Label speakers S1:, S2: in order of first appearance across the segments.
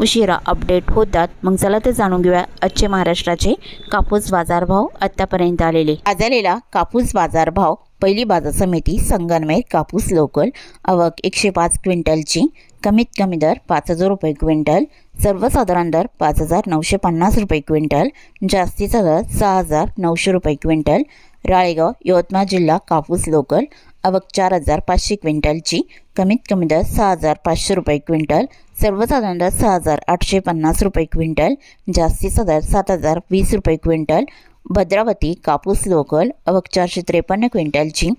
S1: उशिरा अपडेट होतात. मग चला तर जाणून घेऊया आजचे महाराष्ट्राचे कापूस बाजारभाव आत्तापर्यंत आलेले. आज आलेला कापूस बाजारभाव पहिली बाजार समिती संगनमेर कापूस लोकल आवक एकशे पाच क्विंटलची कमीत कमी दर पाच हजार रुपये क्विंटल सर्वसाधारण दर पाच हजार नऊशे पन्नास रुपये क्विंटल जास्तीचा दर सहा हजार नऊशे रुपये क्विंटल राळेगाव यवतमाळ जिल्हा कापूस लोकल आवक चार हजार पाचशे क्विंटलची कमीत कमी दर सहा हजार पाचशे रुपये क्विंटल सर्वसाधारण दर सहा हजार आठशे पन्नास रुपये क्विंटल जास्तीचा दर सात हजार वीस रुपये क्विंटल भद्रावती कापूस लोकल आवक चारशे त्रेपन्न क्विंटलची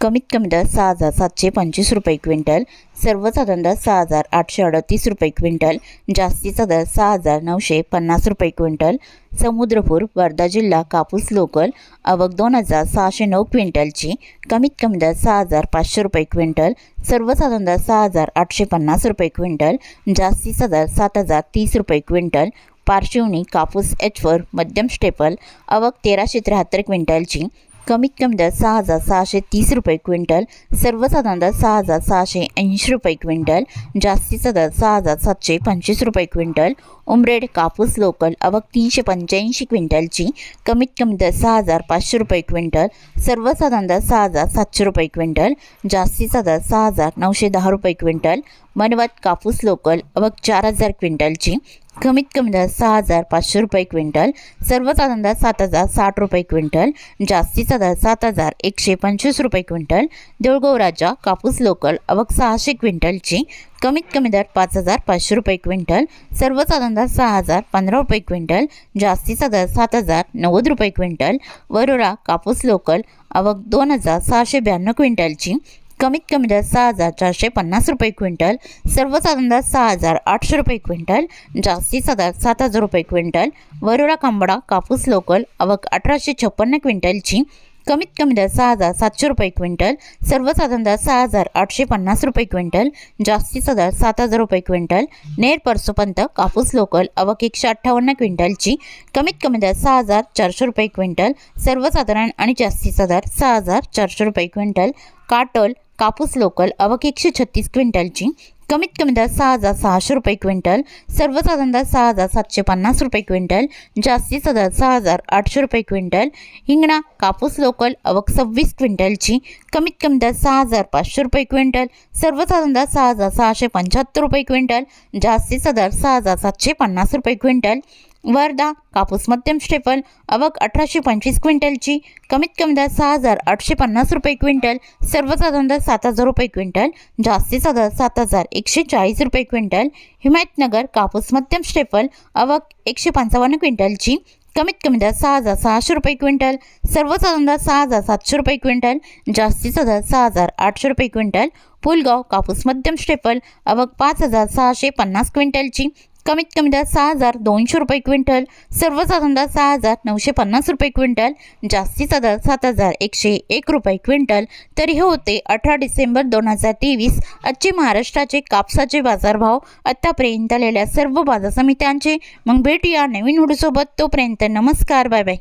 S1: कमीत कमी दर सहा हजार सातशे पंचवीस रुपये क्विंटल सर्वसाधारण दर सहा हजार आठशे अडतीस रुपये क्विंटल जास्तीचा दर सहा हजार नऊशे पन्नास रुपये क्विंटल समुद्रपूर वर्धा जिल्हा कापूस लोकल आवक दोन हजार सहाशे नऊ क्विंटलची कमीत कमी दर सहा हजार पाचशे रुपये क्विंटल सर्वसाधारण दर सहा हजार आठशे पन्नास रुपये क्विंटल जास्तीचा दर सात हजार तीस रुपये क्विंटल पार्श्वनी कापूस एच फोर मध्यम स्टेपल आवक तेराशे त्र्याहत्तर क्विंटलची कमीत कमी दर सहा हजार सहाशे तीस रुपये क्विंटल सर्वसाधारण दर सहा हजार सहाशे ऐंशी रुपये क्विंटल जास्तीचा दर सहा हजार सातशे पंचवीस रुपये क्विंटल उमरेड कापूस लोकल अवक तीनशे पंच्याऐंशी क्विंटलची कमीत कमी दर सहा हजार पाचशे रुपये क्विंटल सर्वसाधारण दर सहा हजार सातशे रुपये क्विंटल जास्तीचा दर सहा हजार नऊशे दहा रुपये क्विंटल मनवत कापूस लोकल आवक चार हजार क्विंटलची. कमीत कमी दर सहा हजार पाचशे रुपये क्विंटल सर्वसाधारण दर सात हजार साठ रुपये क्विंटल जास्तीचा दर सात हजार एकशे पंचवीस रुपये क्विंटल. देऊळगाव राजा कापूस लोकल अवघ सहाशे क्विंटलची. कमीत कमी दर पाच हजार पाचशे रुपये क्विंटल सर्वसाधारण दर सहा हजार पंधरा रुपये क्विंटल जास्तीचा दर सात हजार नव्वद रुपये क्विंटल. वरोरा कापूस लोकल अवघ दोन हजार सहाशे ब्याण्णव क्विंटलची. कमीत कमी दर सहा हजार चारशे पन्नास रुपये क्विंटल सर्वसाधारण दर सहा हजार आठशे रुपये क्विंटल जास्तीचा दर सात हजार रुपये क्विंटल वरोडा कांबडा कापूस लोकल आवक अठराशे छप्पन्न क्विंटलची कमीत कमी दर सहा हजार सातशे रुपये क्विंटल सर्वसाधारण दर सहा हजार आठशे पन्नास रुपये क्विंटल जास्तीचा दर सात हजार रुपये क्विंटल नेर परसोपंत कापूस लोकल अवक एकशे अठ्ठावन्न क्विंटलची कमीत कमी दर सहा हजार चारशे रुपये क्विंटल सर्वसाधारण आणि जास्तीचा दर सहा हजार चारशे रुपये क्विंटल काटोल कापूस लोकल आवक एकशे छत्तीस क्विंटलची. कमीत कमी दर सहा हजार सहाशे रुपये क्विंटल. सर्वसाधारण दर सहा हजार सातशे पन्नास रुपये क्विंटल. जास्तीचा दर सहा हजार आठशे रुपये क्विंटल. हिंगणा कापूस लोकल अवक सव्वीस क्विंटलची. कमीत कमी दर सहा हजार पाचशे रुपये क्विंटल. सर्वसाधारण दर सहा हजार सहाशे पंच्याहत्तर रुपये क्विंटल. जास्तीचा दर सहा हजार सातशे पन्नास रुपये क्विंटल. वर्धा कापूस मध्यम स्टेपल अवक अठराशे पंचवीस क्विंटलची कमीत कमी दर सहा हजार आठशे पन्नास रुपये क्विंटल सर्वसाधारण दर सात हजार रुपये क्विंटल जास्तीचा दर सात हजार एकशे चाळीस रुपये क्विंटल हिमायतनगर कापूस मध्यम स्टेपल अवक एकशे पंचावन्न क्विंटलची कमीत कमी दर सहा हजार सहाशे रुपये क्विंटल सर्वसाधारण दर सहा हजार सातशे रुपये क्विंटल जास्तीचा दर सहा हजार आठशे रुपये क्विंटल पुलगाव कापूस मध्यम स्टेपल अवक पाच हजार सहाशे पन्नास क्विंटलची कमीत कमी दर सहा हजार दोनशे रुपये क्विंटल सर्वसाधारण दर सहा हजार नऊशे पन्नास रुपये क्विंटल जास्तीचा दर सात हजार एकशे एक रुपये क्विंटल. तर हे होते अठरा डिसेंबर दोन हजार तेवीस. आजचे महाराष्ट्राचे कापसाचे बाजारभाव आत्तापर्यंत आलेल्या सर्व बाजार समित्यांचे. मग भेटूया नवीन व्हिडिओसोबत. तोपर्यंत नमस्कार बाय बाय.